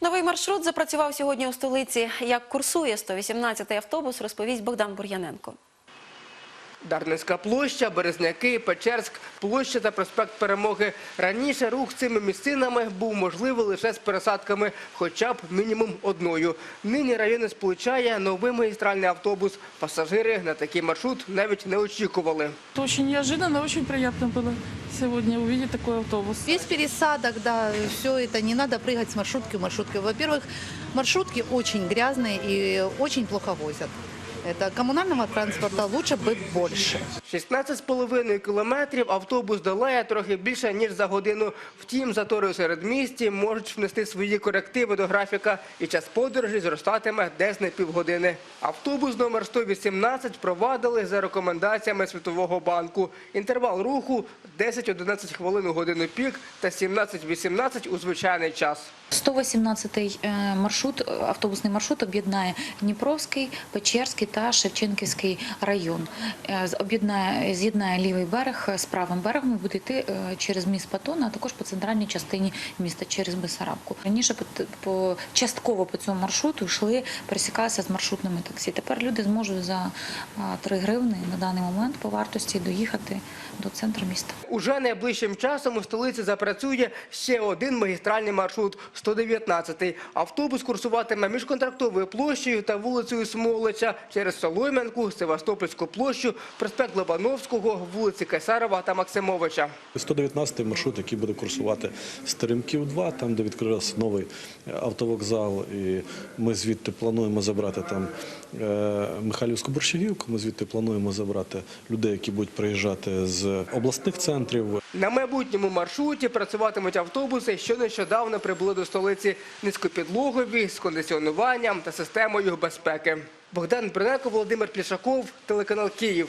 Новий маршрут запрацював сьогодні у столиці. Як курсує 118-й автобус, розповість Богдан Бур'яненко. Дарницька площа, Березняки, Печерськ, площа та проспект Перемоги. Раніше рух цими місцинами був можливий лише з пересадками, хоча б мінімум одною. Нині райони сполучає новий магістральний автобус. Пасажири на такий маршрут навіть не очікували. Это очень неожиданно, очень приятно было сегодня увидеть такой автобус. Без пересадок, да, все это не надо прыгать с маршрутки в маршрутку. Во-первых, маршрутки очень грязные и очень плохо возят. Это коммунального транспорта лучше бы больше. 16,5 кілометрів автобус долає трохи більше, ніж за годину. Втім, затори у середмісті можуть внести свої корективи до графіка, і час подорожі зростатиме десь на півгодини. Автобус номер 118 впровадили за рекомендаціями Світового банку. Інтервал руху 10-11 хвилин у годину пік та 17-18 у звичайний час. 118-й е, маршрут, автобусний маршрут об'єднає Дніпровський, Печерський та Шевченківський район. Е, Об'єднає, з'єднає лівий берег з правим берегом буде йти е, через міст Патона, а також по центральній частині міста через Бесарабку. Раніше по, частково по цьому маршруту йшли, пересікалися з маршрутними таксі. Тепер люди зможуть за а, 3 гривни на даний момент по вартості доїхати до центру міста. Уже найближчим часом у столиці запрацює ще один магістральний маршрут – 119-й. Автобус курсуватиме між контрактовою площею та вулицею Смолича через Солом'янку, Севастопольську площу, проспект Лобановського, вулиці Кайсарова та Максимовича. 119 маршрут, який буде курсувати з Теремків 2, там, де відкрився новий автовокзал. І ми звідти плануємо забрати там е, Михайлівську борщагівку. Ми звідти плануємо забрати людей, які будуть приїжджати з обласних центрів. На майбутньому маршруті працюватимуть автобуси, що нещодавно прибули до столиці низькопідлогові з кондиціонуванням та системою безпеки. Богдан Бриненко, Володимир Плішаков, телеканал Київ.